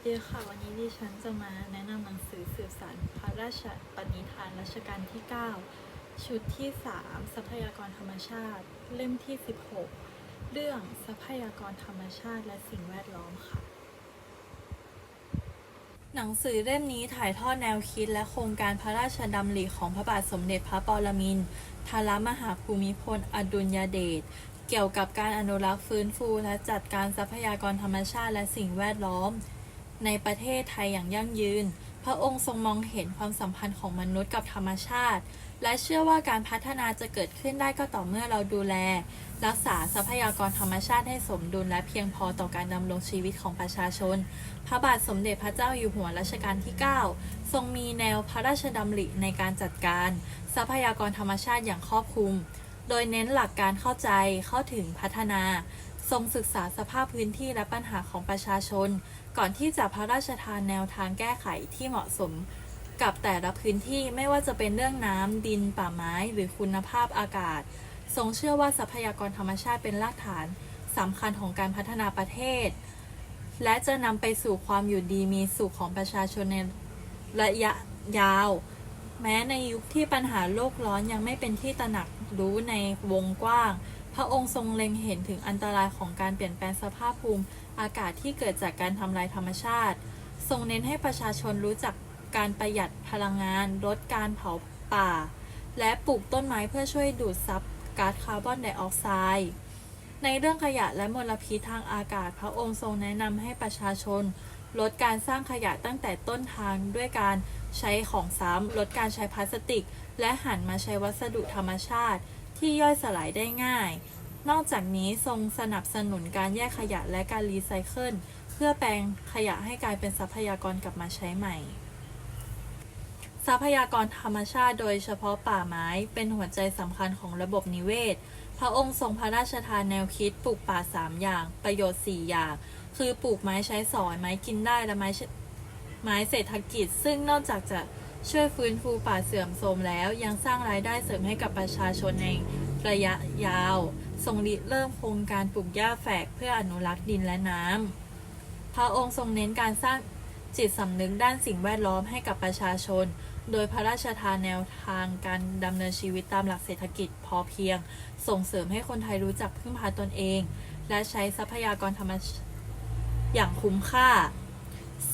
วัสดีค่ะ วันนี้ดิฉันจะมาแนะนำหนังสือสืบสารพระราชปณิธานรัชกาลที่ 9 ชุดที่ 3 ทรัพยากรธรรมชาติ เล่มที่ 16 เรื่องทรัพยากรธรรมชาติและสิ่งแวดล้อมค่ะ หนังสือเล่มนี้ถ่ายทอดแนวคิดและโครงการพระราชดำริของพระบาทสมเด็จพระปรมินทรมหาภูมิพลอดุลยเดชเกี่ยวกับการอนุรักษ์ฟื้นฟูและจัดการทรัพยากรธรรมชาติและสิ่งแวดล้อม ในประเทศไทยอย่างยั่งยืน พระองค์ทรงมองเห็นความสัมพันธ์ของมนุษย์กับธรรมชาติ และเชื่อว่าการพัฒนาจะเกิดขึ้นได้ก็ต่อเมื่อเราดูแล รักษาทรัพยากรธรรมชาติให้สมดุลและเพียงพอต่อการดำรงชีวิตของประชาชน พระบาทสมเด็จพระเจ้าอยู่หัวรัชกาลที่ 9 ทรงมีแนวพระราชดำริในการจัดการ ทรัพยากรธรรมชาติอย่างครอบคลุม โดยเน้นหลักการเข้าใจเข้าถึงพัฒนา ทรงศึกษาสภาพพื้นที่และปัญหาของประชาชน ก่อนที่จะพระราชทานแนวทางแก้ไขที่เหมาะสม กับแต่ละพื้นที่ไม่ว่าจะเป็นเรื่องน้ำดิน ป่าไม้ หรือคุณภาพอากาศ ทรงเชื่อว่าทรัพยากรธรรมชาติเป็นรากฐานสำคัญของการพัฒนาประเทศ และจะนำไปสู่ความอยู่ดีมีสุขของประชาชนในระยะยาว แม้ในยุคที่ปัญหาโลกร้อนยังไม่เป็นที่ตระหนักรู้ในวงกว้าง ระองค์ทรงเล็งเห็นถึงอันตรายของการเปลี่ยนแปลงสภาพภูมิอากาศที่เกิดจากการทำลายธรรมชาติ ทรงเน้นให้ประชาชนรู้จักการประหยัดพลังงาน ลดการเผาป่า และปลูกต้นไม้เพื่อช่วยดูดซับก๊าซคาร์บอนไดออกไซด์ ในเรื่องขยะและมลพิษทางอากาศ พระองค์ทรงแนะนำให้ประชาชน ลดการสร้างขยะตั้งแต่ต้นทางด้วยการใช้ของซ้ำลดการใช้พลาสติก และหันมาใช้วัสดุธรรมชาติ ที่ย่อยสลายได้ง่าย นอกจากนี้ทรงสนับสนุนการแยกขยะและการรีไซเคิลเพื่อแปลงขยะให้กลายเป็นทรัพยากรกลับมาใช้ใหม่ ทรัพยากรธรรมชาติโดยเฉพาะป่าไม้เป็นหัวใจสำคัญของระบบนิเวศ พระองค์ทรงพระราชทานแนวคิดปลูกป่า 3 อย่าง ประโยชน์ 4 อย่าง คือปลูกไม้ใช้สอยไม้กินได้และไม้ไม้เศรษฐกิจ ซึ่งนอกจากจะ ช่วยฟื้นฟูป่าเสื่อมโทรมแล้วยังสร้างรายได้เสริมให้กับประชาชนในระยะยาว ทรงริเริ่มโครงการปลูกหญ้าแฝกเพื่ออนุรักษ์ดินและน้ำพระองค์ทรงเน้นการสร้างจิตสำนึกด้านสิ่งแวดล้อมให้กับประชาชน โดยพระราชทานแนวทางการดำเนินชีวิตตามหลักเศรษฐกิจพอเพียง ส่งเสริมให้คนไทยรู้จักพึ่งพาตนเอง และใช้ทรัพยากรธรรมชาติอย่างคุ้มค่า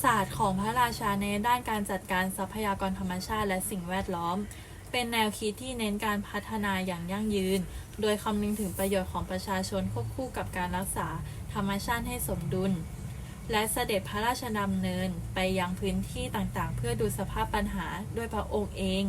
ศาสตร์ของพระราชาในด้านการจัดการทรัพยากรธรรมชาติและสิ่งแวดล้อม เป็นแนวคิดที่เน้นการพัฒนาอย่างยั่งยืน โดยคำนึงถึงประโยชน์ของประชาชนควบคู่กับการรักษาธรรมชาติให้สมดุล และเสด็จพระราชดำเนินไปยังพื้นที่ต่างๆ เพื่อดูสภาพปัญหาด้วยพระองค์เอง